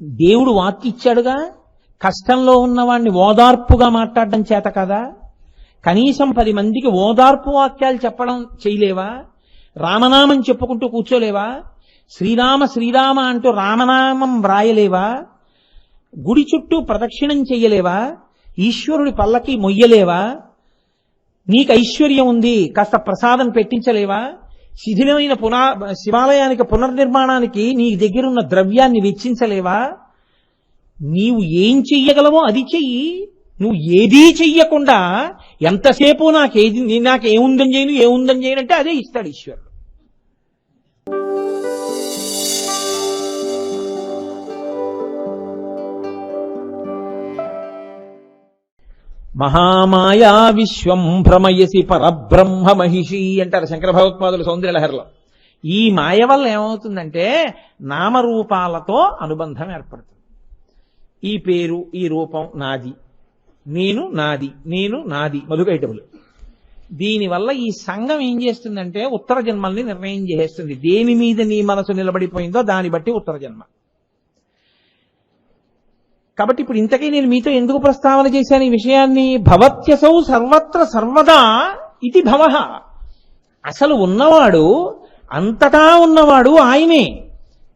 దేవుడు వాకిచ్చాడుగా ఇచ్చాడుగా కష్టంలో ఉన్నవాణ్ణి ఓదార్పుగా మాట్లాడడం చేత కదా? కనీసం పది మందికి ఓదార్పు వాక్యాలు చెప్పడం చేయలేవా? రామనామం చెప్పుకుంటూ కూర్చోలేవా? శ్రీరామ శ్రీరామ అంటూ రామనామం వ్రాయలేవా? గుడి చుట్టూ ప్రదక్షిణం చెయ్యలేవా? ఈశ్వరుడి పల్లకి మొయ్యలేవా? నీకు ఐశ్వర్యం ఉంది కాస్త ప్రసాదం పెట్టించలేవా? శిథిలమైన పునా శివాలయానికి పునర్నిర్మాణానికి నీ దగ్గరున్న ద్రవ్యాన్ని వెచ్చించలేవా? నీవు ఏం చెయ్యగలవో అది చెయ్యి. నువ్వు ఏదీ చెయ్యకుండా ఎంతసేపు నాకేది నాకేముందని చేయను ఏముందని చేయను అంటే అదే ఇస్తాడు ఈశ్వరుడు. మహామాయా విశ్వం భ్రమయసి పరబ్రహ్మ మహిషి అంటారు శంకర భగవత్పాదులు సౌందర్యలహరిలో ఈ మాయ వల్ల ఏమవుతుందంటే నామరూపాలతో అనుబంధం ఏర్పడుతుంది. ఈ పేరు ఈ రూపం నాది. నేను నాది నేను నాది మధుకైటములు దీనివల్ల ఈ సంఘం ఏం చేస్తుందంటే ఉత్తర జన్మల్ని నిర్ణయం చేసేస్తుంది. దేని మీద నీ మనసు నిలబడిపోయిందో దాన్ని బట్టి ఉత్తర జన్మ. కాబట్టి ఇప్పుడు ఇంతకీ నేను మీతో ఎందుకు ప్రస్తావన చేశాను ఈ విషయాన్ని? భవత్యసౌ సర్వత్ర సర్వదా ఇది భవ. అసలు ఉన్నవాడు అంతటా ఉన్నవాడు ఆయనే.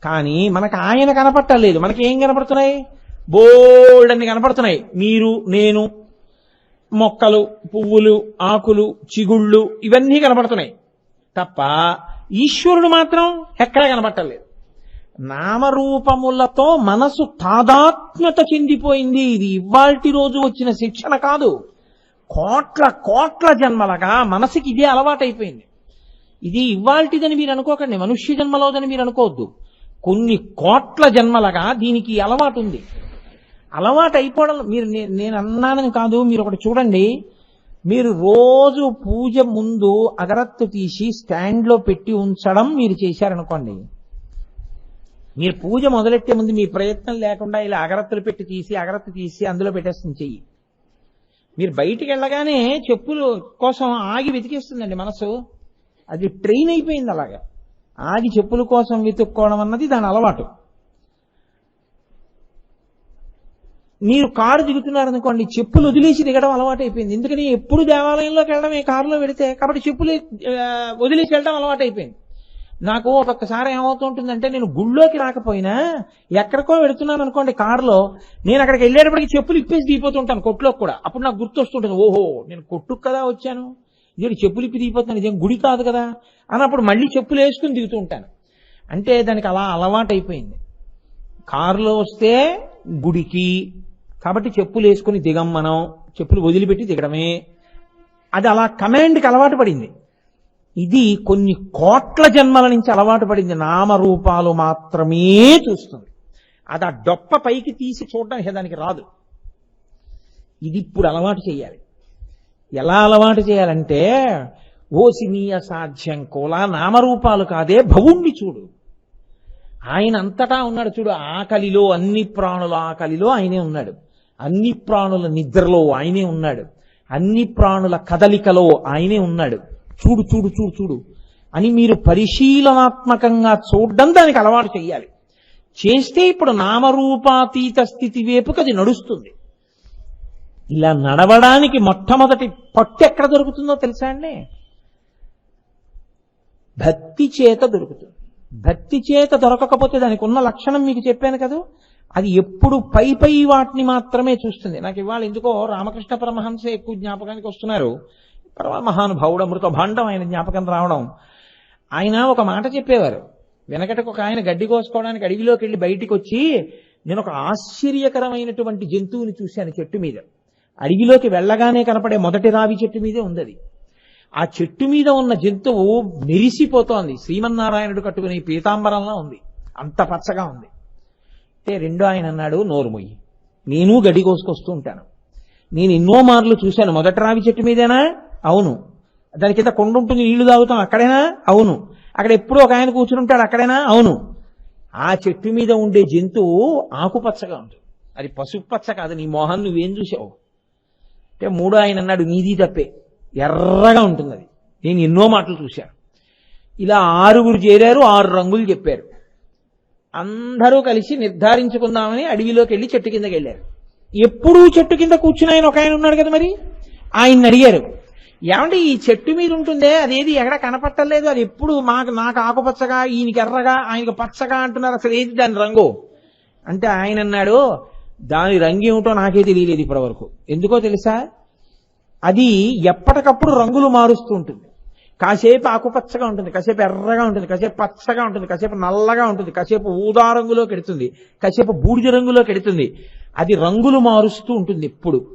కానీ మనకు ఆయన కనపట్టలేదు మనకి ఏం కనపడుతున్నాయి? బోల్డ్ అన్ని కనపడుతున్నాయి. మీరు నేను మొక్కలు పువ్వులు ఆకులు చిగుళ్ళు ఇవన్నీ కనపడుతున్నాయి. తప్ప ఈశ్వరుడు మాత్రం ఎక్కడా కనపట్టలేదు నామరూపములతో మనసు తాదాత్మ్యత చెందిపోయింది. ఇది ఇవాల్టి రోజు వచ్చిన శిక్షణ కాదు. కోట్ల కోట్ల జన్మలగా మనసుకి ఇదే అలవాటైపోయింది. ఇది ఇవాల్టిదని మీరు అనుకోకండి మనుష్య జన్మలోదని మీరు అనుకోవద్దు. కొన్ని కోట్ల జన్మలగా దీనికి అలవాటు ఉంది అలవాటు అయిపోవడం మీరు నేను అన్నానని కాదు మీరు ఒకటి చూడండి. మీరు రోజు పూజ ముందు అగరత్తు తీసి స్టాండ్లో పెట్టి ఉంచడం మీరు చేశారనుకోండి. మీరు పూజ మొదలెట్టే ముందు మీ ప్రయత్నం లేకుండా ఇలా అగరత్తులు పెట్టి తీసి అగరత్తు తీసి అందులో పెట్టేస్తుంది చెయ్యి. మీరు బయటికి వెళ్ళగానే చెప్పులు కోసం ఆగి వెతికేస్తుందండి మనసు. అది ట్రైన్ అయిపోయింది అలాగా. ఆగి చెప్పుల కోసం వెతుక్కోవడం అన్నది దాని అలవాటు. మీరు కారు దిగుతున్నారనుకోండి చెప్పులు వదిలేసి దిగడం అలవాటు అయిపోయింది. ఎందుకని? ఎప్పుడు దేవాలయంలోకి వెళ్ళడం ఈ కారులో పెడితే. కాబట్టి చెప్పులు వదిలేసి వెళ్ళడం అలవాటు అయిపోయింది. నాకు ఒక్కొక్కసారి ఏమవుతుంటుందంటే నేను గుళ్ళోకి రాకపోయినా ఎక్కడికో వెళుతున్నాను అనుకోండి కారులో నేను అక్కడికి వెళ్ళేటప్పటికి చెప్పులు ఇప్పేసి దిగిపోతుంటాను కొట్టులోకి కూడా. అప్పుడు నాకు గుర్తొస్తుంటుంది ఓహో నేను కొట్టుకు కదా వచ్చాను. ఇది చెప్పులు ఇప్పి దిగిపోతున్నాను ఇదేం గుడి కాదు కదా అన్నప్పుడు మళ్ళీ చెప్పులు వేసుకుని దిగుతూ ఉంటాను అంటే దానికి అలా అలవాటు అయిపోయింది కారులో వస్తే గుడికి కాబట్టి చెప్పులు వేసుకుని దిగం మనం చెప్పులు వదిలిపెట్టి దిగడమే. అది అలా కమాండ్కి అలవాటు పడింది. ఇది కొన్ని కోట్ల జన్మల నుంచి అలవాటు పడింది. నామరూపాలు మాత్రమే చూస్తుంది. అది ఆ డొప్ప పైకి తీసి చూడడానికి దానికి రాదు. ఇది ఇప్పుడు అలవాటు చేయాలి. ఎలా అలవాటు చేయాలంటే ఓసినీయ సాధ్యం కోలా నామరూపాలు కాదే భవుణ్ణి చూడు. ఆయన అంతటా ఉన్నాడు చూడు ఆకలిలో అన్ని ప్రాణుల ఆకలిలో ఆయనే ఉన్నాడు. అన్ని ప్రాణుల నిద్రలో ఆయనే ఉన్నాడు. అన్ని ప్రాణుల కదలికలో ఆయనే ఉన్నాడు. చూడు చూడు చూడు చూడు. అని మీరు పరిశీలనాత్మకంగా చూడడం దానికి అలవాటు చేయాలి చేస్తే ఇప్పుడు నామరూపాతీత స్థితి వైపుకి అది నడుస్తుంది. ఇలా నడవడానికి మొట్టమొదటి పట్టు ఎక్కడ దొరుకుతుందో తెలుసా అండి? భక్తి చేత దొరుకుతుంది. భక్తి చేత దొరకకపోతే దానికి ఉన్న లక్షణం మీకు చెప్పాను కదా? అది ఎప్పుడు పై పై వాటిని మాత్రమే చూస్తుంది. నాకు ఇవాళ ఎందుకో రామకృష్ణ పరమహంస ఎక్కువ జ్ఞాపకానికి వస్తున్నారు. పరమ మహానుభావుడు అమృత భాండం ఆయన జ్ఞాపకం రావడం. ఆయన ఒక మాట చెప్పేవారు. వెనకటకు ఒక ఆయన గడ్డి కోసుకోవడానికి అడవిలోకి వెళ్ళి బయటికి వచ్చి నేను ఒక ఆశ్చర్యకరమైనటువంటి జంతువుని చూశాను చెట్టు మీద. అడవిలోకి వెళ్ళగానే కనపడే మొదటి రావి చెట్టు మీదే ఉంది అది ఆ చెట్టు మీద ఉన్న జంతువు మెరిసిపోతోంది. శ్రీమన్నారాయణుడు కట్టుకునే పీతాంబరంలా ఉంది. అంత పచ్చగా ఉంది. అంటే రెండో ఆయన అన్నాడు నోరుమొయ్యి నేను గడ్డి కోసుకొస్తూ ఉంటాను. నేను ఎన్నో మార్లు చూశాను. మొదటి రావి చెట్టు మీదేనా? అవును. దాని కింద కొండ ఉంటుంది నీళ్ళు తాగుతాం అక్కడేనా అవును. అక్కడ ఎప్పుడూ ఒక ఆయన కూర్చుని ఉంటాడు అక్కడైనా అవును. ఆ చెట్టు మీద ఉండే జంతువు ఆకుపచ్చగా ఉంటుంది అది పసుపు పచ్చ కాదు నీ మొహం నువ్వేం చూసావు? అంటే మూడో ఆయన అన్నాడు నీది తప్పే. ఎర్రగా ఉంటుంది అది. నేను ఎన్నో మాటలు చూశాను. ఇలా ఆరుగురు చేరారు ఆరు రంగులు చెప్పారు. అందరూ కలిసి నిర్ధారించుకుందామని అడవిలోకి వెళ్ళి చెట్టు కిందకి వెళ్ళారు. ఎప్పుడూ చెట్టు కింద కూర్చుని ఆయన ఒక ఆయన ఉన్నాడు కదా మరి? ఆయన్ని అడిగారు. ఏమంటే ఈ చెట్టు మీద ఉంటుందే అదేది ఎక్కడ కనపట్టలేదు అది ఎప్పుడు మాకు నాకు ఆకుపచ్చగా ఈయనకి ఎర్రగా ఆయనకి పచ్చగా అంటున్నారు అసలు ఏది దాని రంగు? అంటే ఆయన అన్నాడు దాని రంగు ఏమిటో నాకే తెలియలేదు ఇప్పటి వరకు ఎందుకో తెలుసా? అది ఎప్పటికప్పుడు రంగులు మారుస్తూ ఉంటుంది. కాసేపు ఆకుపచ్చగా ఉంటుంది కాసేపు ఎర్రగా ఉంటుంది కాసేపు పచ్చగా ఉంటుంది కాసేపు నల్లగా ఉంటుంది కాసేపు ఊదా రంగులోకి ఎడుతుంది కాసేపు బూడిద రంగులోకి ఎడుతుంది. అది రంగులు మారుస్తూ ఉంటుంది ఎప్పుడు.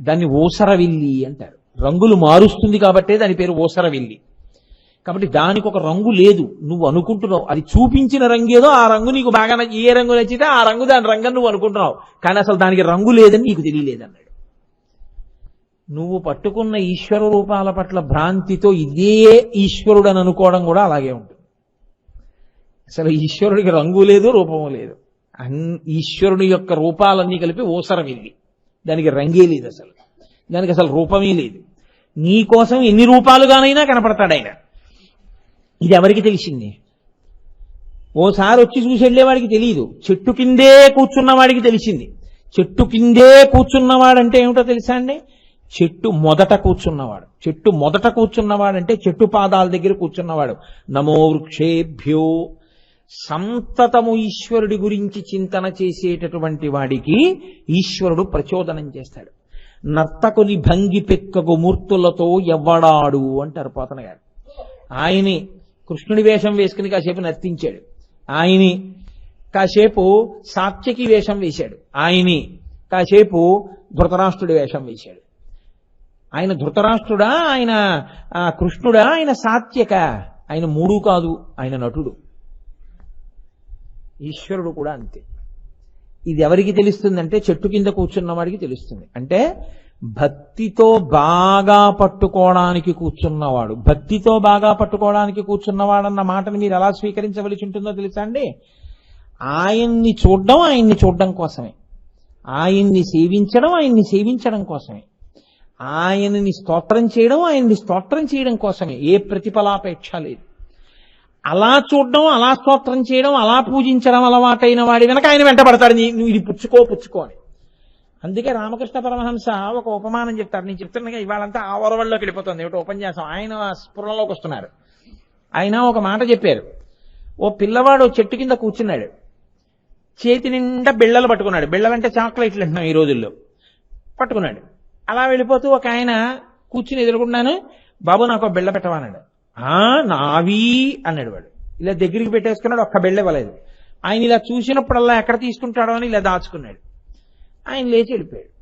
దాన్ని ఊసరవిల్లి అంటారు. రంగులు మారుస్తుంది కాబట్టే దాని పేరు ఓసరవిల్లి. కాబట్టి దానికి ఒక రంగు లేదు. నువ్వు అనుకుంటున్నావు. అది చూపించిన రంగేదో ఆ రంగు నీకు బాగా ఏ రంగు నచ్చితే ఆ రంగు దాని రంగు నువ్వు అనుకుంటున్నావు. కానీ అసలు దానికి రంగు లేదని నీకు తెలియలేదన్నాడు. నువ్వు పట్టుకున్న ఈశ్వర రూపాల పట్ల భ్రాంతితో ఇదే ఈశ్వరుడు అని అనుకోవడం కూడా అలాగే ఉంటుంది. అసలు ఈశ్వరుడికి రంగు లేదు రూపము లేదు. అన్ ఈశ్వరుని యొక్క రూపాలన్నీ కలిపి ఓసరమిల్లి దానికి రంగే లేదు అసలు. దానికి అసలు రూపమీ లేదు. నీకోసం ఎన్ని రూపాలుగానైనా కనపడతాడు ఆయన. ఇది ఎవరికి తెలిసింది? ఓసారి వచ్చి చూసి వెళ్ళేవాడికి తెలియదు చెట్టు కిందే కూర్చున్నవాడికి తెలిసింది. చెట్టు కిందే కూర్చున్నవాడంటే ఏమిటో తెలుసా అండి? చెట్టు మొదట కూర్చున్నవాడు. చెట్టు మొదట కూర్చున్నవాడంటే చెట్టు పాదాల దగ్గర కూర్చున్నవాడు. నమో వృక్షేభ్యో. సంతతము ఈశ్వరుడి గురించి చింతన చేసేటటువంటి వాడికి ఈశ్వరుడు ప్రచోదనం చేస్తాడు. నర్తకుని భంగి పెక్కకు మూర్తులతో ఎవ్వడాడు అంటారు పోతన గారు. ఆయనే కృష్ణుడి వేషం వేసుకుని కాసేపు నర్తించాడు. ఆయనే కాసేపు సాత్యకి వేషం వేశాడు. ఆయనే కాసేపు ధృతరాష్ట్రుడి వేషం వేశాడు. ఆయన ధృతరాష్ట్రుడా ఆయన ఆ, కృష్ణుడా ఆయన సాత్యక. ఆయన మూడు కాదు ఆయన నటుడు. ఈశ్వరుడు కూడా అంతే. ఇది ఎవరికి తెలుస్తుందంటే చెట్టు కింద కూర్చున్న వాడికి తెలుస్తుంది. అంటే భక్తితో బాగా పట్టుకోవడానికి కూర్చున్నవాడు. భక్తితో బాగా పట్టుకోవడానికి కూర్చున్నవాడన్న మాటని మీరు ఎలా స్వీకరించవలసి ఉంటుందో తెలుసా అండి? ఆయన్ని చూడడం ఆయన్ని చూడడం కోసమే. ఆయన్ని సేవించడం ఆయన్ని సేవించడం కోసమే. ఆయనని స్తోత్రం చేయడం ఆయన్ని స్తోత్రం చేయడం కోసమే. ఏ ప్రతిఫలాపేక్ష లేదు. అలా చూడడం అలా స్తోత్రం చేయడం అలా పూజించడం అలవాటైన వాడి వెనక ఆయన వెంటబడతాడు నీ- నువ్వు ఇది పుచ్చుకో పుచ్చుకో అని. అందుకే రామకృష్ణ పరమహంస ఒక ఉపమానం చెప్తారు. నేను చెప్తున్నగా ఇవాళంతా ఆ వరవల్లోకి వెళ్ళిపోతుంది. ఏమిటో ఉపన్యాసం ఆయన స్ఫురణలోకి వస్తున్నారు. ఆయన ఒక మాట చెప్పారు. ఓ పిల్లవాడు చెట్టు కింద కూర్చున్నాడు. చేతి నిండా బిళ్ళలు పట్టుకున్నాడు. బిళ్ళలంటే చాక్లెట్లు అంటున్నాం ఈ రోజుల్లో. పట్టుకున్నాడు. అలా వెళ్ళిపోతూ ఒక ఆయన కూర్చుని ఎదురుకున్నాను బాబు నాకు బిళ్ళ పెట్టమన్నాడు నావి అన్నాడు వాడు ఇలా దగ్గరికి పెట్టేసుకున్నాడు ఒక్క బిళ్ళ ఇవ్వలేదు ఆయన ఇలా చూసినప్పుడల్లా ఎక్కడ తీసుకుంటాడో అని ఇలా దాచుకున్నాడు. ఆయన లేచి వెళ్ళిపోయాడు.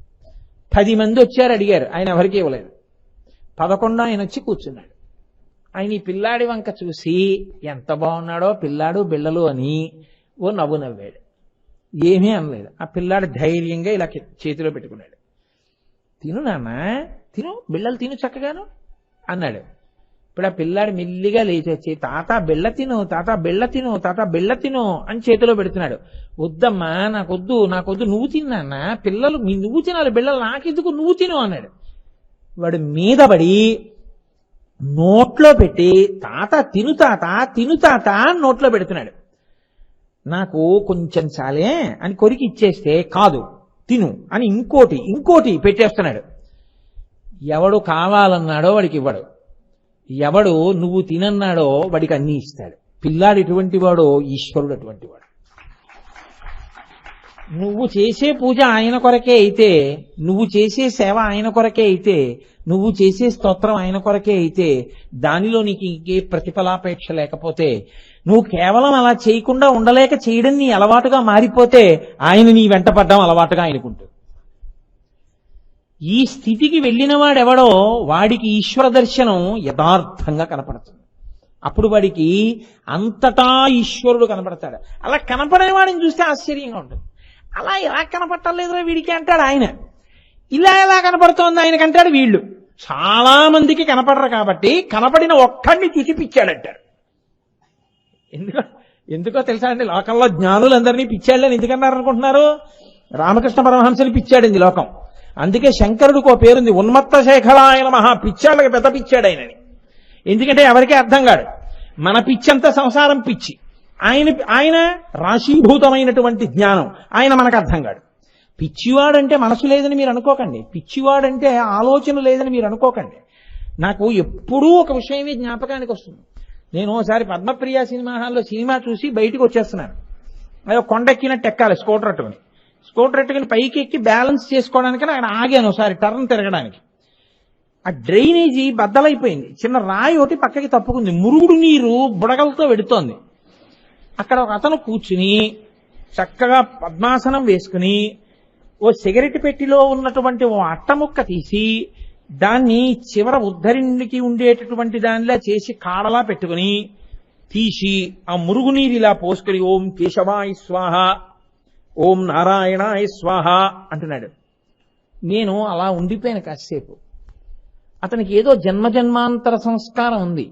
పది మంది వచ్చారు అడిగారు. ఆయన ఎవరికి ఇవ్వలేదు. పదకొండు ఆయన వచ్చి కూర్చున్నాడు. ఆయన ఈ పిల్లాడి వంక చూసి ఎంత బాగున్నాడో పిల్లాడు బిళ్ళలు అని ఓ నవ్వు నవ్వాడు. ఏమీ అనలేదు. ఆ పిల్లాడు ధైర్యంగా ఇలా చేతిలో పెట్టుకున్నాడు. తిను నాన్న తిను బిళ్ళలు తిను చక్కగాను అన్నాడు. ఇప్పుడు ఆ పిల్లాడు మెల్లిగా లేచి వచ్చి తాత బిళ్ళ తిను తాత బిళ్ళ తిను తాత బిళ్ళ తిను అని చేతిలో పెడుతున్నాడు. వద్దమ్మా నాకొద్దు నాకొద్దు నువ్వు తిన్నా పిల్లలు మీ నువ్వు తినాలి బిళ్ళలు నాకెందుకు నువ్వు తిను అన్నాడు. వాడు మీద పడి నోట్లో పెట్టి తాత తిను తాత తిను తాత అని నోట్లో పెడుతున్నాడు. నాకు కొంచెం చాలే అని కొరికి ఇచ్చేస్తే కాదు తిను అని ఇంకోటి ఇంకోటి పెట్టేస్తున్నాడు. ఎవడు కావాలన్నాడో వాడికి ఇవ్వడు. ఎవడు నువ్వు తినన్నాడో వాడికి అన్ని ఇస్తాడు. పిల్లాడు ఎటువంటి వాడో? ఈశ్వరుడు అటువంటి వాడు. నువ్వు చేసే పూజ ఆయన కొరకే అయితే నువ్వు చేసే సేవ ఆయన కొరకే అయితే నువ్వు చేసే స్తోత్రం ఆయన కొరకే అయితే దానిలో నీకు ఇంకే ప్రతిఫలాపేక్ష లేకపోతే నువ్వు కేవలం అలా చేయకుండా ఉండలేక చేయడం నీ అలవాటుగా మారిపోతే ఆయన నీ వెంట పడ్డం అలవాటుగా ఆయనకుంటుంది. ఈ స్థితికి వెళ్ళిన వాడెవడో వాడికి ఈశ్వర దర్శనం యథార్థంగా కనపడుతుంది అప్పుడు వాడికి అంతటా ఈశ్వరుడు కనపడతాడు. అలా కనపడేవాడిని చూస్తే ఆశ్చర్యంగా ఉంటుంది. అలా ఎలా కనపట్టలేదురా వీడికి అంటాడు ఆయన. ఇలా ఎలా కనపడుతోంది ఆయనకంటాడు వీళ్ళు. చాలా మందికి కనపడరు కాబట్టి కనపడిన ఒక్కడిని చూసి పిచ్చాడంటారు ఎందుకో ఎందుకో తెలుసా అండి లోకంలో జ్ఞానులందరినీ పిచ్చాళ్ళని ఎందుకన్నారు అనుకుంటున్నారు రామకృష్ణ పరమహంసని పిచ్చాడింది లోకం. అందుకే శంకరుడికి ఓ పేరుంది. ఉన్మత్త శేఖరాయన మహా పిచ్చాళ్ళకి పెద్ద పిచ్చాడు ఆయనని. ఎందుకంటే ఎవరికీ అర్థం కాడు. మన పిచ్చంతా సంసారం పిచ్చి. ఆయన ఆయన రాశీభూతమైనటువంటి జ్ఞానం. ఆయన మనకు అర్థం కాడు. పిచ్చివాడంటే మనసు లేదని మీరు అనుకోకండి. పిచ్చివాడంటే ఆలోచన లేదని మీరు అనుకోకండి. నాకు ఎప్పుడూ ఒక విషయమే జ్ఞాపకానికి వస్తుంది. నేను ఒకసారి పద్మప్రియ సినిమా హాల్లో సినిమా చూసి బయటకు వచ్చేస్తున్నాను. అదో కొండెక్కినట్టు ఎక్కాలి స్కూటర్ అటువంటి స్కూటర్ ఎట్టుకుని పైకి ఎక్కి బ్యాలెన్స్ చేసుకోవడానికి అక్కడ ఆగాను ఒకసారి టర్న్ తిరగడానికి. ఆ డ్రైనేజీ బద్దలైపోయింది. చిన్న రాయి ఒకటి పక్కకి తప్పుకుంది. మురుగుడు నీరు బుడగలతో వెడుతోంది. అక్కడ ఒక అతను కూర్చుని చక్కగా పద్మాసనం వేసుకుని ఓ సిగరెట్ పెట్టిలో ఉన్నటువంటి ఓ అట్టముక్క తీసి దాన్ని చివర ఉద్ధరణికి ఉండేటటువంటి దానిలా చేసి కాడలా పెట్టుకుని తీసి ఆ మురుగునీరు ఇలా పోసుకొని ఓం కేశవాయ స్వాహ ఓం నారాయణాయ స్వాహ అంటున్నాడు. నేను అలా ఉండిపోయాను కాసేపు. అతనికి ఏదో జన్మజన్మాంతర సంస్కారం ఉంది.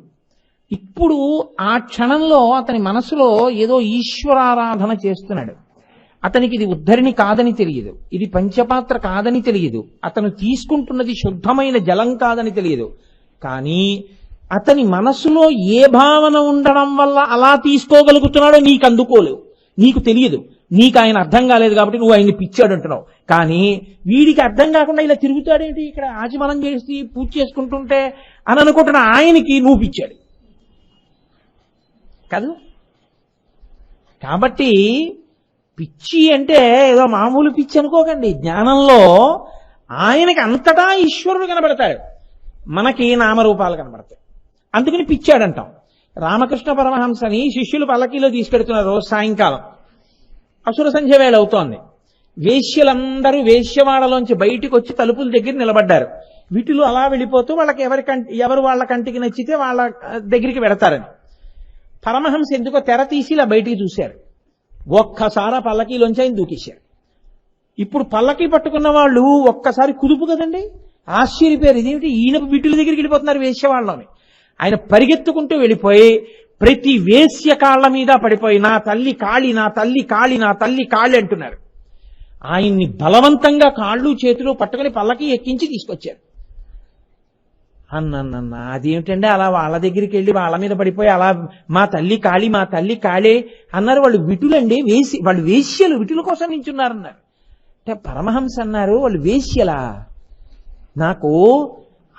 ఇప్పుడు ఆ క్షణంలో అతని మనసులో ఏదో ఈశ్వరారాధన చేస్తున్నాడు. అతనికి ఇది ఉద్ధరిణి కాదని తెలియదు. ఇది పంచపాత్ర కాదని తెలియదు. అతను తీసుకుంటున్నది శుద్ధమైన జలం కాదని తెలియదు. కానీ అతని మనసులో ఏ భావన ఉండడం వల్ల అలా తీసుకోగలుగుతున్నాడో నీకు అందుకోలేవు నీకు తెలియదు. నీకు ఆయన అర్థం కాలేదు కాబట్టి నువ్వు ఆయన్ని పిచ్చాడు అంటున్నావు. కానీ వీడికి అర్థం కాకుండా ఇలా తిరుగుతాడేంటి? ఇక్కడ ఆజమనం చేసి పూజ చేసుకుంటుంటే అని అనుకుంటున్న ఆయనకి నువ్వు పిచ్చాడు. కాదు? కాబట్టి పిచ్చి అంటే ఏదో మామూలు పిచ్చి అనుకోకండి. జ్ఞానంలో ఆయనకి అంతటా ఈశ్వరుడు కనబడతాడు. మనకి నామరూపాలు కనబడతాయి. అందుకని పిచ్చాడంటాం. రామకృష్ణ పరమహంసని శిష్యులు పల్లకీలో తీసుకెడుతున్నారు సాయంకాలం. అసుర సంధ్య వేళ అవుతోంది. వేశ్యలందరూ వేశ్యవాడలోంచి బయటికి వచ్చి తలుపుల దగ్గర నిలబడ్డారు. వీటిలో అలా వెళ్ళిపోతూ వాళ్ళకి ఎవరి కంటి ఎవరు వాళ్ళ కంటికి నచ్చితే వాళ్ళ దగ్గరికి పెడతారని. పరమహంస ఎందుకో తెర తీసి ఇలా బయటికి చూశారు. ఒక్కసారి పల్లకీలోంచి ఆయన దూకేశారు. ఇప్పుడు పల్లకి పట్టుకున్న వాళ్ళు ఒక్కసారి కుదుపు కదండి? ఆశ్చర్యపోయారు ఇదేమిటి? ఈయన వీటిల దగ్గరికి వెళ్ళిపోతున్నారు వేశ్యవాళ్ళని ఆయన పరిగెత్తుకుంటూ వెళ్ళిపోయి ప్రతి వేశ్య కాళ్ళ మీద పడిపోయి నా తల్లి కాళి నా తల్లి కాళి నా తల్లి కాళి అంటున్నారు. ఆయన్ని బలవంతంగా కాళ్ళు చేతులు పట్టుకొని పల్లకి ఎక్కించి తీసుకొచ్చారు. అన్నన్న అదేమిటండి అలా వాళ్ళ దగ్గరికి వెళ్ళి వాళ్ళ మీద పడిపోయి అలా మా తల్లి కాళి మా తల్లి కాళే అన్నారు. వాళ్ళు విటులండి వేసి వాళ్ళు వేశ్యలు విటుల కోసం నించున్నారన్నారు. అంటే పరమహంస అన్నారు వాళ్ళు వేశ్యలా? నాకు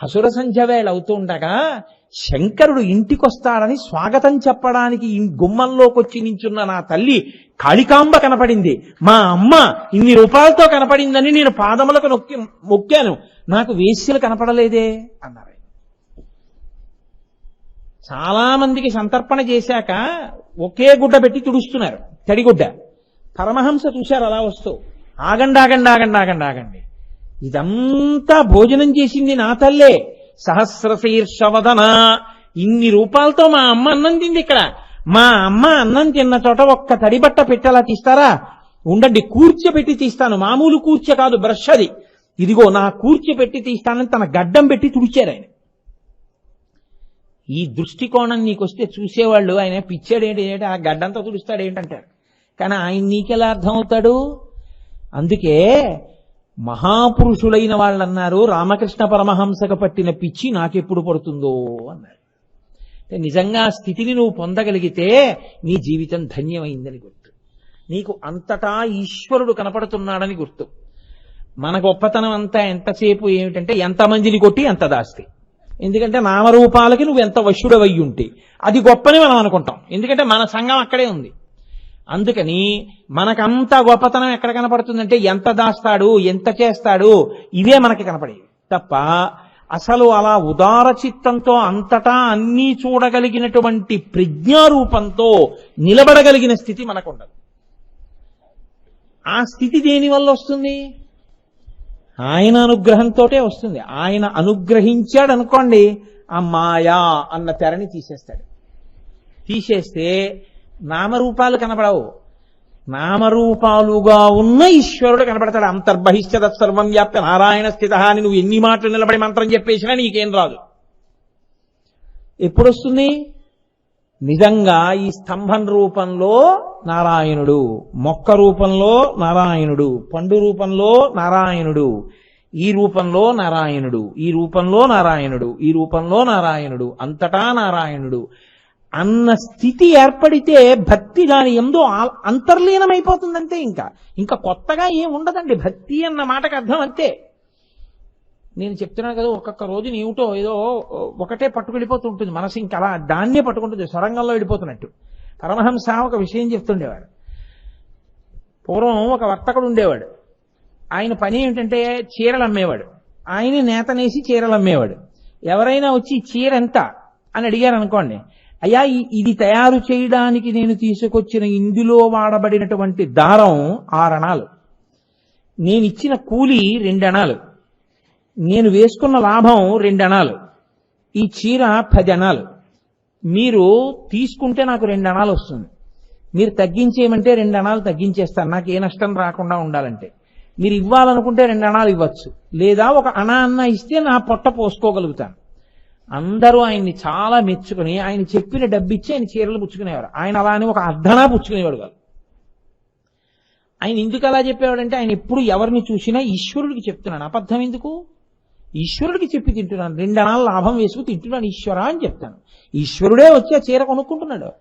అసుర సంధ్య వేళ అవుతుండగా శంకరుడు ఇంటికొస్తాడని స్వాగతం చెప్పడానికి గుమ్మంలోకొచ్చి గుమ్మంలోకి వచ్చి నించున్న నా తల్లి కాళికాంబ కనపడింది. మా అమ్మ ఇన్ని రూపాయలతో కనపడిందని నేను పాదములకు నొక్కి మొక్కాను. నాకు వేశ్యలు కనపడలేదే అన్నారు. చాలా మందికి సంతర్పణ చేశాక ఒకే గుడ్డ పెట్టి తుడుస్తున్నారు. తడిగుడ్డ. పరమహంస చూశారు అలా వస్తూ. ఆగండి ఆగండి ఆగండి ఆగండి ఆగండి. ఇదంతా భోజనం చేసింది నా తల్లే. సహస్రశీర్షవదన. ఇన్ని రూపాలతో మా అమ్మ అన్నం తింది ఇక్కడ. మా అమ్మ అన్నం తిన్న చోట ఒక్క తడిబట్ట పెట్టేలా తీస్తారా? ఉండండి కూర్చోబెట్టి తీస్తాను. మామూలు కూర్చో కాదు బ్రష్ అది. ఇదిగో నా కూర్చోబెట్టి తీస్తానని తన గడ్డం పెట్టి తుడిచారు ఆయన. ఈ దృష్టికోణం నీకు వస్తే చూసేవాళ్ళు ఆయన పిచ్చాడేంటి ఏంటి ఆ గడ్డంతో తుడుస్తాడు ఏంటంటారు కానీ ఆయన నీకెలా అర్థమవుతాడు? అందుకే మహాపురుషులైన వాళ్ళు అన్నారు రామకృష్ణ పరమహంసకు పట్టిన పిచ్చి నాకెప్పుడు పడుతుందో అన్నారు. నిజంగా స్థితిని నువ్వు పొందగలిగితే నీ జీవితం ధన్యమైందని గుర్తు. నీకు అంతటా ఈశ్వరుడు కనపడుతున్నాడని గుర్తు. మన గొప్పతనం అంతా ఎంతసేపు ఏమిటంటే ఎంతమందిని కొట్టి ఎంత దాస్తి. ఎందుకంటే నామరూపాలకి నువ్వు ఎంత వశుడవై ఉంటే అది గొప్పని మనం అనుకుంటాం. ఎందుకంటే మన సంఘం అక్కడే ఉంది. అందుకని మనకంత గొప్పతనం ఎక్కడ కనపడుతుందంటే ఎంత దాస్తాడు ఎంత చేస్తాడు ఇవే మనకి కనపడేవి. తప్ప అసలు అలా ఉదార చిత్తంతో అంతటా అన్నీ చూడగలిగినటువంటి ప్రజ్ఞారూపంతో నిలబడగలిగిన స్థితి మనకుండదు. ఆ స్థితి దేని వల్ల వస్తుంది? ఆయన అనుగ్రహంతోటే వస్తుంది. ఆయన అనుగ్రహించాడు అనుకోండి ఆ మాయా అన్న తెరని తీసేస్తాడు. తీసేస్తే నామరూపాలు కనబడవు. నామరూపాలుగా ఉన్న ఈశ్వరుడు కనబడతాడు. అంతర్బహిష్ట సర్వం వ్యాప్త నారాయణ స్థిత అని నువ్వు ఎన్ని మాటలు నిలబడి మంత్రం చెప్పేసినా నీకేం రాదు. ఎప్పుడొస్తుంది? నిజంగా ఈ స్తంభం రూపంలో నారాయణుడు మొక్క రూపంలో నారాయణుడు పండు రూపంలో నారాయణుడు ఈ రూపంలో నారాయణుడు ఈ రూపంలో నారాయణుడు ఈ రూపంలో నారాయణుడు అంతటా నారాయణుడు అన్న స్థితి ఏర్పడితే భక్తి దాని ఎందో ఆ- అంతర్లీనమైపోతుందంతే ఇంకా. ఇంకా కొత్తగా ఏం ఉండదండి భక్తి అన్న మాటకు అర్థం అంతే. నేను చెప్తున్నాను కదా ఒక్కొక్క రోజు ఏమిటో ఏదో ఒకటే పట్టుకెళ్ళిపోతూ ఉంటుంది మనసు ఇంకా అలా దాన్నే పట్టుకుంటుంది సొరంగంలో వెళ్ళిపోతున్నట్టు. పరమహంస ఒక విషయం చెప్తుండేవాడు. పూర్వం ఒక వర్తకుడు ఉండేవాడు. ఆయన పని ఏమిటంటే చీరలు అమ్మేవాడు. ఆయన నేతనేసి చీరలు అమ్మేవాడు. ఎవరైనా వచ్చి చీర ఎంత? అని అడిగారు అనుకోండి అయ్యా ఇది తయారు చేయడానికి నేను తీసుకొచ్చిన ఇందులో వాడబడినటువంటి దారం ఆరణాలు నేను ఇచ్చిన కూలి రెండణాలు నేను వేసుకున్న లాభం రెండణాలు ఈ చీర పది అణాలు. మీరు తీసుకుంటే నాకు రెండు అణాలు వస్తుంది. మీరు తగ్గించేయమంటే రెండు అణాలు తగ్గించేస్తాను. నాకు ఏ నష్టం రాకుండా ఉండాలంటే. మీరు ఇవ్వాలనుకుంటే రెండు అణాలు ఇవ్వచ్చు. లేదా ఒక అణ అన్న ఇస్తే నా పొట్ట పోసుకోగలుగుతాను. అందరూ ఆయన్ని చాలా మెచ్చుకుని ఆయన చెప్పిన డబ్బిచ్చి ఆయన చీరలు పుచ్చుకునేవారు. ఆయన అలా అని ఒక అర్ధనా పుచ్చుకునేవాడు కాదు. ఆయన ఎందుకు అలా చెప్పేవాడంటే ఆయన ఎప్పుడు ఎవరిని చూసినా ఈశ్వరుడికి చెప్తున్నాను అబద్ధం ఎందుకు? ఈశ్వరుడికి చెప్పి తింటున్నాను రెండు అనాలు లాభం వేసుకు తింటున్నాను ఈశ్వర అని చెప్తాను. ఈశ్వరుడే వచ్చి ఆ చీర కొనుక్కుంటున్నాడు.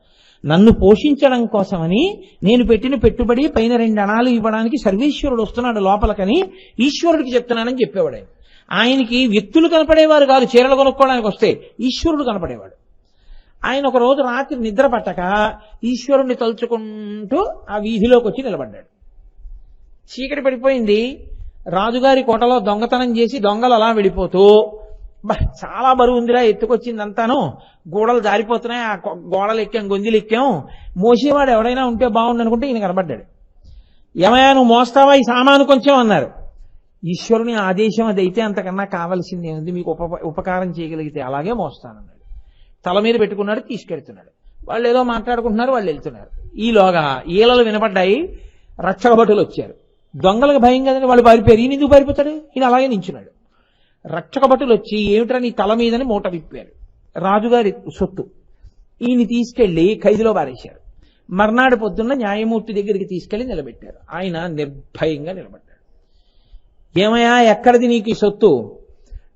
నన్ను పోషించడం కోసమని నేను పెట్టిన పెట్టుబడి పైన రెండు అణాలు ఇవ్వడానికి సర్వేశ్వరుడు వస్తున్నాడు లోపలకని ఈశ్వరుడికి చెప్తున్నానని చెప్పేవాడు ఆయన. ఆయనకి వ్యక్తులు కనపడేవారు కాదు చీరలు కొనుక్కోవడానికి వస్తే ఈశ్వరుడు కనపడేవాడు. ఆయన ఒక రోజు రాత్రి నిద్ర పట్టక ఈశ్వరుణ్ణి తలుచుకుంటూ ఆ వీధిలోకి వచ్చి నిలబడ్డాడు. చీకటి పడిపోయింది. రాజుగారి కోటలో దొంగతనం చేసి దొంగలు అలా వెళ్ళిపోతూ చాలా బరువు ఉందిరా గోడలు జారిపోతున్నాయి ఆ గోడలు ఎక్కాం గొంతులు ఎక్కాం. మోసేవాడు ఎవడైనా ఉంటే బాగుండు అనుకుంటే ఈయన కనబడ్డాడు ఏమయ్యా నువ్వు మోస్తావా? ఈ సామాను కొంచెం అన్నారు. ఈశ్వరుని ఆదేశం అది అయితే అంతకన్నా కావాల్సింది. ఏముంది మీకు ఉప ఉపకారం చేయగలిగితే అలాగే మోస్తానన్నాడు తల మీద పెట్టుకున్నాడు తీసుకెళ్తున్నాడు. వాళ్ళు ఏదో మాట్లాడుకుంటున్నారు వాళ్ళు వెళ్తున్నారు. ఈలోగా ఈలలు వినపడ్డాయి రక్షక భటులు వచ్చారు. దొంగలకు భయం కదండి వాళ్ళు పారిపోయారు. ఈయన ఎందుకు పారిపోతాడు? ఈయన అలాగే నించున్నాడు. రక్షక భటులు వచ్చి ఏమిటని నీ తల మీదని మూట విప్పారు. రాజుగారి సొత్తు. ఈయన తీసుకెళ్ళి ఖైదులో పారేశారు. మర్నాడు పొద్దున్న న్యాయమూర్తి దగ్గరికి తీసుకెళ్ళి నిలబెట్టారు. ఆయన నిర్భయంగా నిలబడ్డారు ఏమయ్యా ఎక్కడిది నీకు ఈ సొత్తు?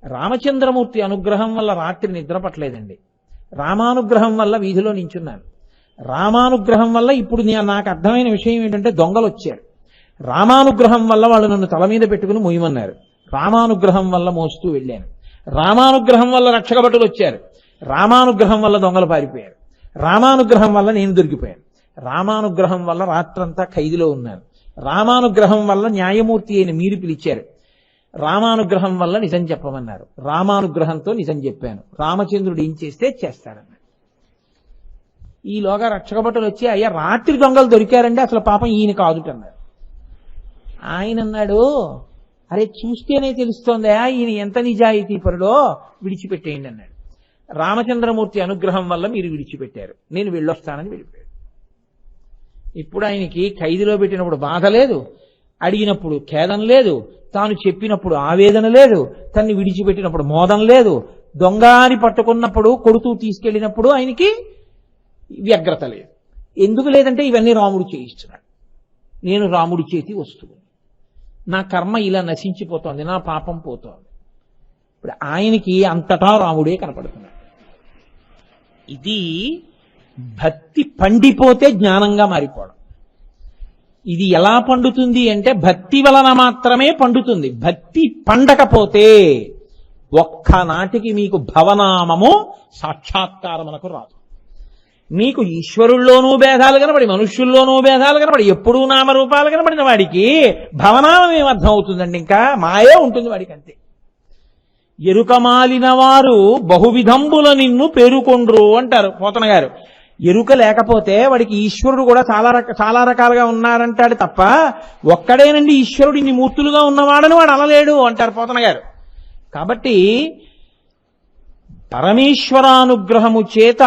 రామచంద్రమూర్తి అనుగ్రహం వల్ల రాత్రి నిద్ర పట్టలేదండి రామానుగ్రహం వల్ల వీధిలో నించున్నాను రామానుగ్రహం వల్ల ఇప్పుడు నాకు అర్థమైన విషయం ఏంటంటే దొంగలు వచ్చారు రామానుగ్రహం వల్ల వాళ్ళు నన్ను తల మీద పెట్టుకుని మొయ్యమన్నారు రామానుగ్రహం వల్ల మోస్తూ వెళ్ళాను. రామానుగ్రహం వల్ల రక్షక భటులు వచ్చారు. రామానుగ్రహం వల్ల దొంగలు పారిపోయారు. రామానుగ్రహం వల్ల నేను దొరికిపోయాను. రామానుగ్రహం వల్ల రాత్రంతా ఖైదులో ఉన్నాను రామానుగ్రహం వల్ల న్యాయమూర్తి అయిన మీరు పిలిచారు. రామానుగ్రహం వల్ల నిజం చెప్పమన్నారు. రామానుగ్రహంతో నిజం చెప్పాను. రామచంద్రుడు ఏం చేస్తే చేస్తాడన్నారు ఈలోగా రక్షక భటులు వచ్చి అయ్యా రాత్రి దొంగలు దొరికారండి అసలు పాపం ఈయన కాదుటన్నారు. ఆయన అన్నాడు అరే చూస్తేనే తెలుస్తోందా ఈయన ఎంత నిజాయితీ పరుడో విడిచిపెట్టేయండి అన్నాడు. రామచంద్రమూర్తి అనుగ్రహం వల్ల మీరు విడిచిపెట్టారు. నేను వెళ్ళొస్తానని వెళ్ళిపోయాడు. ఇప్పుడు ఆయనకి ఖైదులో పెట్టినప్పుడు బాధ లేదు. అడిగినప్పుడు ఖేదం లేదు తాను చెప్పినప్పుడు ఆవేదన లేదు తన్ని విడిచిపెట్టినప్పుడు మోదం లేదు దొంగని పట్టుకున్నప్పుడు కొడుతూ తీసుకెళ్ళినప్పుడు ఆయనకి వ్యగ్రత లేదు. ఎందుకు లేదంటే ఇవన్నీ రాముడు చేయిస్తున్నాడు. నేను రాముడి చేతి వస్తువు. నా కర్మ ఇలా నశించిపోతోంది నా పాపం పోతోంది. ఇప్పుడు ఆయనకి అంతటా రాముడే కనపడుతున్నాడు. ఇది భక్తి పండిపోతే జ్ఞానంగా మారిపోవడం. ఇది ఎలా పండుతుంది అంటే భక్తి వలన మాత్రమే పండుతుంది. భక్తి పండకపోతే ఒక్కనాటికి మీకు భవనామము సాక్షాత్కారమునకు రాదు. మీకు ఈశ్వరుల్లోనూ భేదాలు కనబడి మనుష్యుల్లోనూ భేదాలు కనబడి ఎప్పుడూ నామరూపాలు కనబడిన వాడికి భవనామం ఏమర్థం అవుతుందండి ఇంకా? మాయే ఉంటుంది వాడికి అంతే ఎరుకమాలిన వారు బహువిధంబుల నిన్ను పేరుకొండ్రు అంటారు పోతన గారు ఎరుక లేకపోతే వాడికి ఈశ్వరుడు కూడా చాలా రక చాలా రకాలుగా ఉన్నారంటాడు తప్ప ఒక్కడేనండి ఈశ్వరుడు ఇన్ని మూర్తులుగా ఉన్నవాడని వాడు అనలేడు అంటారు పోతన గారు. కాబట్టి పరమేశ్వరానుగ్రహము చేత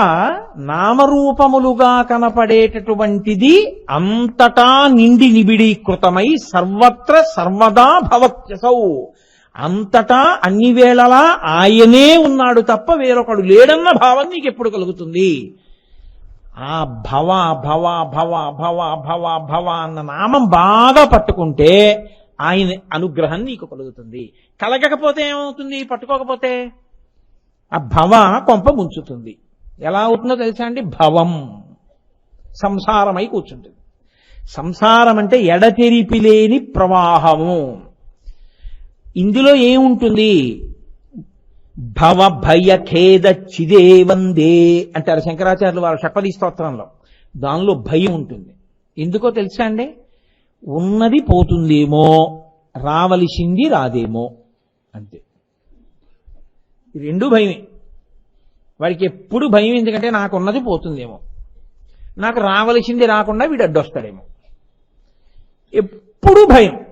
నామరూపములుగా కనపడేటటువంటిది అంతటా నిండి నిబిడీకృతమై సర్వత్ర సర్వదా భవత్యసౌ. అంతటా అన్ని వేళలా ఆయనే ఉన్నాడు తప్ప వేరొకడు లేడన్న భావం నీకు ఎప్పుడు కలుగుతుంది? ఆ భవ భవ భవ భవ భవ భవ అన్న నామం బాగా పట్టుకుంటే ఆయన అనుగ్రహం నీకు కలుగుతుంది. కలగకపోతే ఏమవుతుంది? పట్టుకోకపోతే? ఆ భవ కొంప ముంచుతుంది. ఎలా అవుతుందో తెలుసా అండి? భవం. సంసారమై కూర్చుంటుంది. సంసారం అంటే ఎడతెరిపి లేని ప్రవాహము. ఇందులో ఏముంటుంది? భవ భయ ఖేద చిదే వందే అంటారు శంకరాచార్యులు వారి షట్పది స్తోత్రంలో. దానిలో భయం ఉంటుంది. ఎందుకో తెలుసా అండి? ఉన్నది పోతుందేమో రావలసింది రాదేమో అంతే. రెండు భయమే. వాడికి ఎప్పుడు భయం ఎందుకంటే నాకున్నది పోతుందేమో. నాకు రావలసింది రాకుండా వీడు అడ్డొస్తాడేమో. ఎప్పుడు భయం.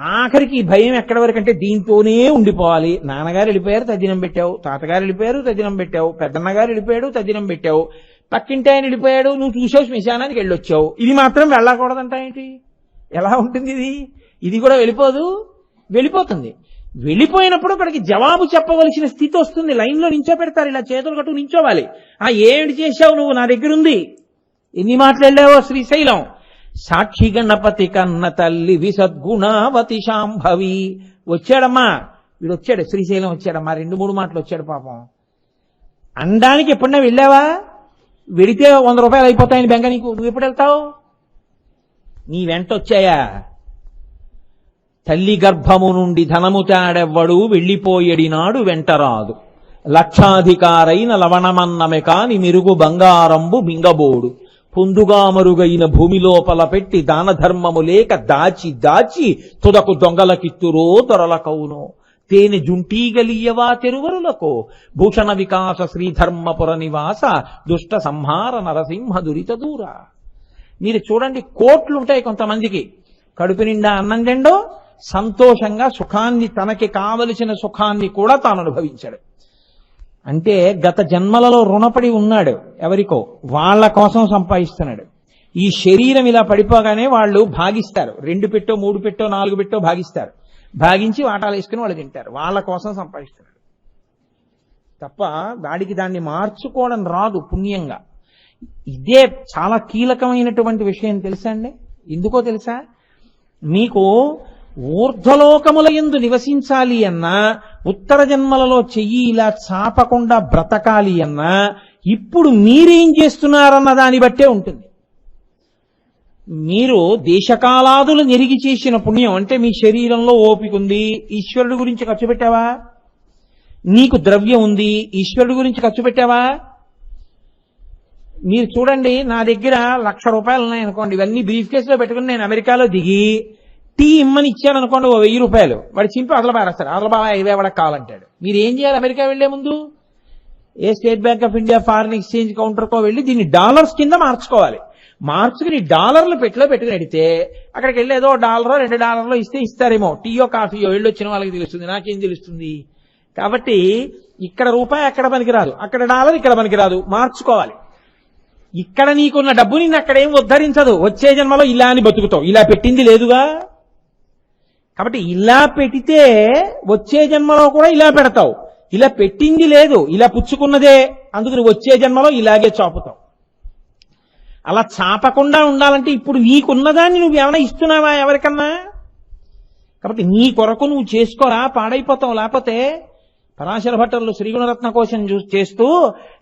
ఆఖరికి భయం ఎక్కడి వరకు అంటే దీంతోనే ఉండిపోవాలి. నాన్నగారు వెళ్ళిపోయారు తద్దినం పెట్టావు. తాతగారు వెళ్ళిపోయారు తద్దినం పెట్టావు. పెద్దన్నగారు వెళ్ళిపోయాడు తద్దినం పెట్టావు. పక్కింటి ఆయన వెళ్ళిపోయాడు నువ్వు చూసావు శ్మశానానికి వెళ్ళొచ్చావు. ఇది మాత్రం వెళ్ళకూడదంట ఏంటి? ఎలా ఉంటుంది ఇది? ఇది కూడా వెళ్ళిపోదు. వెళ్ళిపోతుంది. వెళ్ళిపోయినప్పుడు అక్కడికి జవాబు చెప్పవలసిన స్థితి వస్తుంది. లైన్లో నించో పెడతారు ఇలా చేతులు కట్టు నించోవాలి. ఆ ఏమిటి చేశావు నువ్వు? నా దగ్గర ఉంది ఎన్ని మాట్లాడావో శ్రీశైలం? సాక్షి గణపతి కన్న తల్లి విసద్గుణావతి శాంభవి. వచ్చాడమ్మా. వీడు వచ్చాడు శ్రీశైలం వచ్చాడమ్మా. రెండు మూడు మాటలు వచ్చాడు పాపం. అండానికి ఎప్పుడన్నా వెళ్ళావా? వెడితే వంద రూపాయలు అయిపోతాయని బెంగ నీకు. నువ్వు ఎప్పుడు వెళ్తావు? నీ వెంట వచ్చాయా? తల్లి గర్భము నుండి ధనము తాడెవ్వడు. వెళ్ళిపోయడినాడు వెంటరాదు. లక్షాధికారైన లవణమన్నమె కాని మెరుగు బంగారంబు మింగబోడు. పొందుగామరుగైన మరుగైన భూమి లోపల పెట్టి దాన ధర్మము లేక దాచి దాచి తుదకు దొంగలకిత్తురో కౌను తేనె జుంటీగలియవా తెరువరులకు? భూషణ వికాస శ్రీధర్మపుర నివాస దుష్ట సంహార నరసింహ దురిత దూర. మీరు చూడండి కోట్లు ఉంటాయి కొంతమందికి. కడుపు నిండా అన్నం తిండో సంతోషంగా సుఖాన్ని తనకి కావలసిన సుఖాన్ని కూడా తాను అనుభవించాడు. అంటే గత జన్మలలో రుణపడి ఉన్నాడు ఎవరికో. వాళ్ళ కోసం సంపాదిస్తున్నాడు. ఈ శరీరం ఇలా పడిపోగానే వాళ్ళు భాగిస్తారు. రెండు పెట్టో మూడు పెట్టో నాలుగు పెట్టో భాగిస్తారు. భాగించి వాటాలు వేసుకుని వాళ్ళు తింటారు. వాళ్ళ కోసం సంపాదిస్తున్నాడు. తప్ప వాడికి దాన్ని మార్చుకోవడం రాదు పుణ్యంగా. ఇదే చాలా కీలకమైనటువంటి విషయం తెలుసా అండి? ఎందుకో తెలుసా? మీకు ఊర్ధ్వలోకముల ఎందు నివసించాలి అన్నా ఉత్తర జన్మలలో చెయ్యి ఇలా చాపకుండా బ్రతకాలి అన్నా ఇప్పుడు మీరేం చేస్తున్నారన్న దాన్ని బట్టే ఉంటుంది. మీరు దేశకాలాదులు నెరిగి చేసిన పుణ్యం అంటే మీ శరీరంలో ఓపిక ఉంది ఈశ్వరుడు గురించి ఖర్చు పెట్టావా? నీకు ద్రవ్యం ఉంది ఈశ్వరుడు గురించి ఖర్చు పెట్టావా? మీరు చూడండి నా దగ్గర లక్ష రూపాయలు ఉన్నాయనుకోండి ఇవన్నీ బ్రీఫ్ కేసులో పెట్టుకుని నేను అమెరికాలో దిగి టీ ఇమ్మని ఇచ్చాను అనుకోండి ఓ వెయ్యి రూపాయలు. వాడు చింపి అదల పారేస్తాడు. అదల బాబా ఇవే వాడకి కావాలంటాడు. మీరు ఏం చేయాలి అమెరికా వెళ్ళే ముందు? ఏ State Bank of India foreign exchange కౌంటర్కో వెళ్ళి దీన్ని డాలర్స్ కింద మార్చుకోవాలి. మార్చుకుని డాలర్లు పెట్టిలో పెట్టుకుని పెడితే అక్కడికి వెళ్ళి ఏదో డాలరో రెండు డాలర్లో ఇస్తే ఇస్తారేమో. టీయో కాఫీయో వెళ్ళి వచ్చిన వాళ్ళకి తెలుస్తుంది. నాకేం తెలుస్తుంది? కాబట్టి ఇక్కడ రూపాయి అక్కడ పనికిరాదు. అక్కడ డాలర్ ఇక్కడ పనికిరాదు. మార్చుకోవాలి. ఇక్కడ నీకున్న డబ్బు నిన్ను అక్కడేం ఉద్ధరించదు. వచ్చే జన్మలో ఇలా అని బతుకుతావు. ఇలా పెట్టింది లేదుగా? కాబట్టి ఇలా పెడితే వచ్చే జన్మలో కూడా ఇలా పెడతావు. ఇలా పెట్టింది లేదు ఇలా పుచ్చుకున్నదే అందుకని వచ్చే జన్మలో ఇలాగే చాపుతావు. అలా చాపకుండా ఉండాలంటే ఇప్పుడు నీకున్నదాన్ని నువ్వు ఏమైనా ఇస్తున్నావా ఎవరికన్నా? కాబట్టి నీ కొరకు నువ్వు చేసుకోరా పాడైపోతావు. లేకపోతే పరాశర భట్టర్లు శ్రీగుణరత్న కోశం చేస్తూ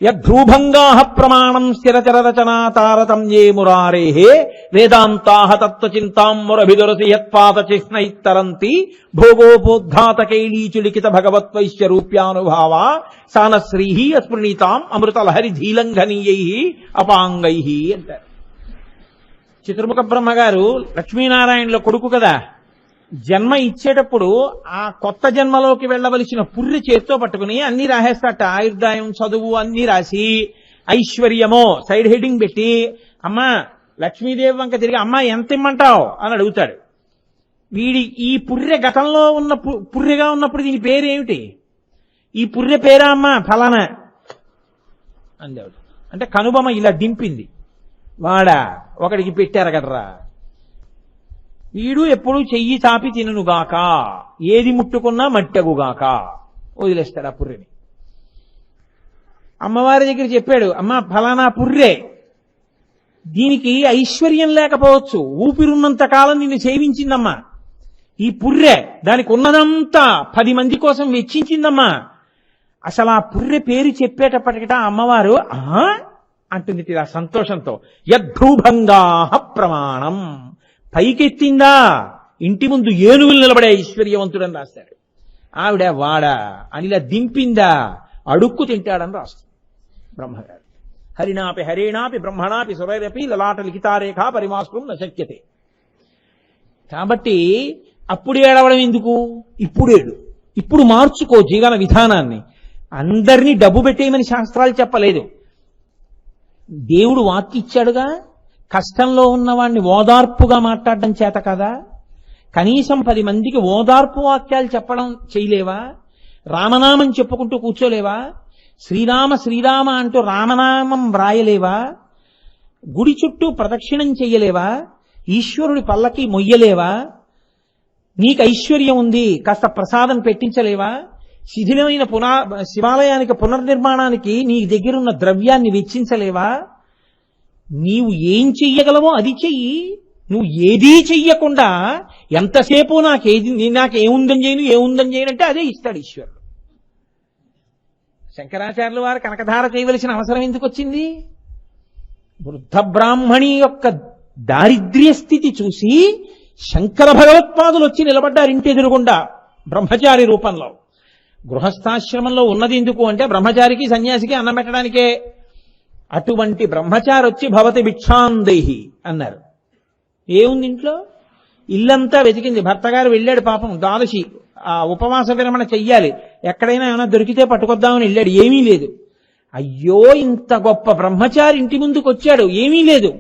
యద్భ్రూభంగా ప్రమాణం స్థిరచర రచనా తారతమ్యే మురారేహే వేదాంతాహ తత్వచింతాంబురభిదురసి యత్పాత చిహ్న ఇత్తరంతి భోగోపోద్ఘాత కైలీచులికిత భగవత్వైశ్య రూప్యానుభావ సానశ్రీ అస్మృణీతాం అమృతలహరి ధీలంఘనీయై అపాంగై అంటారు. చిత్రముఖ బ్రహ్మగారు లక్ష్మీనారాయణుల కొడుకు కదా? జన్మ ఇచ్చేటప్పుడు ఆ కొత్త జన్మలోకి వెళ్ళవలసిన పుర్రి చేత్తో పట్టుకుని అన్ని రాసేస్తాట ఆయుర్దాయం చదువు అన్ని రాసి ఐశ్వర్యమో సైడ్ హెడింగ్ పెట్టి అమ్మా లక్ష్మీదేవి వంక తిరిగి అమ్మా ఎంత ఇమ్మంటావు? అని అడుగుతాడు. వీడి ఈ పుర్రె గతంలో ఉన్న పుర్రెగా ఉన్నప్పుడు దీని పేరేమిటి? ఈ పుర్రె పేరా అమ్మా? ఫలానా? అందేవాడు అంటే కనుబొమ ఇలా దింపింది. వాడా ఒకడికి పెట్టారు కదరా. వీడు ఎప్పుడు చెయ్యి చాపి తిననుగాక. ఏది ముట్టుకున్నా మట్టగుగాక. వదిలేస్తాడు ఆ పుర్రెని. అమ్మవారి దగ్గర చెప్పాడు అమ్మ ఫలానా పుర్రె. దీనికి ఐశ్వర్యం లేకపోవచ్చు. ఊపిరున్నంత కాలం నిన్ను సేవించిందమ్మా. ఈ పుర్రె దానికి ఉన్నదంతా పది మంది కోసం వెచ్చించిందమ్మా. అసలు ఆ పుర్రె పేరు చెప్పేటప్పటికట అమ్మవారు ఆ? అంటుంది సంతోషంతో. యద్భూభంగా ప్రమాణం. పైకెత్తిందా? ఇంటి ముందు ఏనుగులు నిలబడే ఐశ్వర్యవంతుడని రాస్తాడు ఆవిడ వాడా అనిల దింపిందా? అడుక్కు తింటాడని రాస్తుంది. బ్రహ్మగారు హరిణాపి హరేణాపి బ్రహ్మణాపి సురైరపి లలాట లిఖితారేఖ పరిమాస్త్రం నశక్యతే కాబట్టి అప్పుడు ఏడవడం ఎందుకు? ఇప్పుడు ఏడు. ఇప్పుడు మార్చుకో జీవన విధానాన్ని. అందరినీ డబ్బు పెట్టేయమని శాస్త్రాలు చెప్పలేదు. దేవుడు వాక్కిచ్చాడుగా? కష్టంలో ఉన్నవాడిని ఓదార్పుగా మాట్లాడడం చేత కదా? కనీసం పది మందికి ఓదార్పు వాక్యాలు చెప్పడం చేయలేవా? రామనామం చెప్పుకుంటూ కూర్చోలేవా? శ్రీరామ శ్రీరామ అంటూ రామనామం వ్రాయలేవా? గుడి చుట్టూ ప్రదక్షిణం చెయ్యలేవా? ఈశ్వరుడి పల్లకి మొయ్యలేవా? నీకు ఐశ్వర్యం ఉంది కాస్త ప్రసాదం పెట్టించలేవా? శిథిలమైన పునా శివాలయానికి పునర్నిర్మాణానికి నీ దగ్గరున్న ద్రవ్యాన్ని వెచ్చించలేవా? నీవు ఏం చెయ్యగలవో అది చెయ్యి. నువ్వు ఏదీ చెయ్యకుండా ఎంతసేపు నాకేది నాకేముందని చేయను ఏముందని చేయను అంటే అదే ఇస్తాడు ఈశ్వరుడు. శంకరాచార్యుల వారు కనకధార చేయవలసిన అవసరం ఎందుకు వచ్చింది? వృద్ధ బ్రాహ్మణి యొక్క దారిద్ర్య స్థితి చూసి శంకర భగవత్పాదులు వచ్చి నిలబడ్డారు ఇంటి ఎదురుగుండా బ్రహ్మచారి రూపంలో. గృహస్థాశ్రమంలో ఉన్నది ఎందుకు అంటే బ్రహ్మచారికి సన్యాసికి అన్నం పెట్టడానికే. అటువంటి బ్రహ్మచారి వచ్చి భవతి భిక్షాందేహి అన్నారు. ఏముంది ఇంట్లో? ఇల్లంతా వెతికింది. భర్త గారు వెళ్ళాడు పాపం. ద్వాదశి ఆ ఉపవాస విరమణ చెయ్యాలి. ఎక్కడైనా ఏమైనా దొరికితే పట్టుకొద్దామని వెళ్ళాడు. ఏమీ లేదు. అయ్యో ఇంత గొప్ప బ్రహ్మచారి ఇంటి ముందుకు వచ్చాడు ఏమీ లేదు.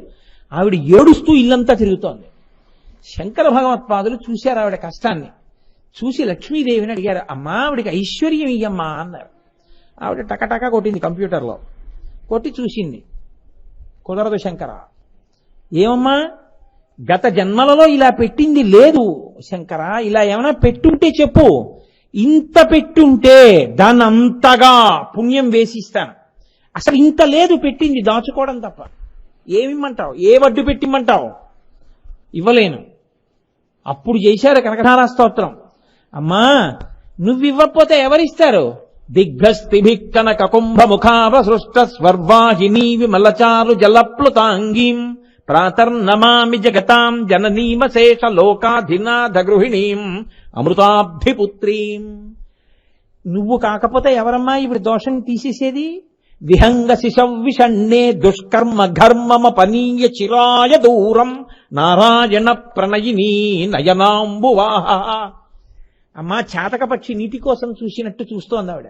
ఆవిడ ఏడుస్తూ ఇల్లంతా తిరుగుతోంది. శంకర భగవత్పాదులు చూశారు ఆవిడ కష్టాన్ని. చూసి లక్ష్మీదేవిని అడిగారు అమ్మా ఆవిడికి ఐశ్వర్యం ఇయ్యమ్మా అన్నారు. ఆవిడ టకటకా కొట్టింది కంప్యూటర్లో. కొట్టి చూసింది. కుదరదు శంకర. ఏమమ్మా? గత జన్మలలో ఇలా పెట్టింది లేదు శంకర. ఇలా ఏమైనా పెట్టుంటే చెప్పు. ఇంత పెట్టుంటే దాన్ని అంతగా పుణ్యం వేసిస్తాను. అసలు ఇంత లేదు పెట్టింది దాచుకోవడం తప్ప. ఏమిమ్మంటావు? ఏ వడ్డు పెట్టిమ్మంటావు? ఇవ్వలేను. అప్పుడు చేశారు కనకధారా స్తోత్రం. అమ్మా నువ్వివ్వకపోతే ఎవరిస్తారు? దిగ్భస్తిభిక్కనక కుంభ ముఖావ సృష్ట స్వర్వాహినీ విమలచారు జలప్లుతాంగీం ప్రాతర్నమామి జగతాం జననీమశేష లోకాధినాథ గృహిణీం అమృతాబ్ధిపుత్రీం నువ్వు కాకపోతే ఎవరమ్మా ఇప్పుడు దోషం తీసేసేది? విహంగ శిశవ్విషణ్ణే దుష్కర్మ ఘర్మమ పనీయ చిరాయ దూరం. నారాయణ ప్రణయిని నయనాంబువాహ. అమ్మా చాతక పక్షి నీటి కోసం చూసినట్టు చూస్తోంది ఆవిడ.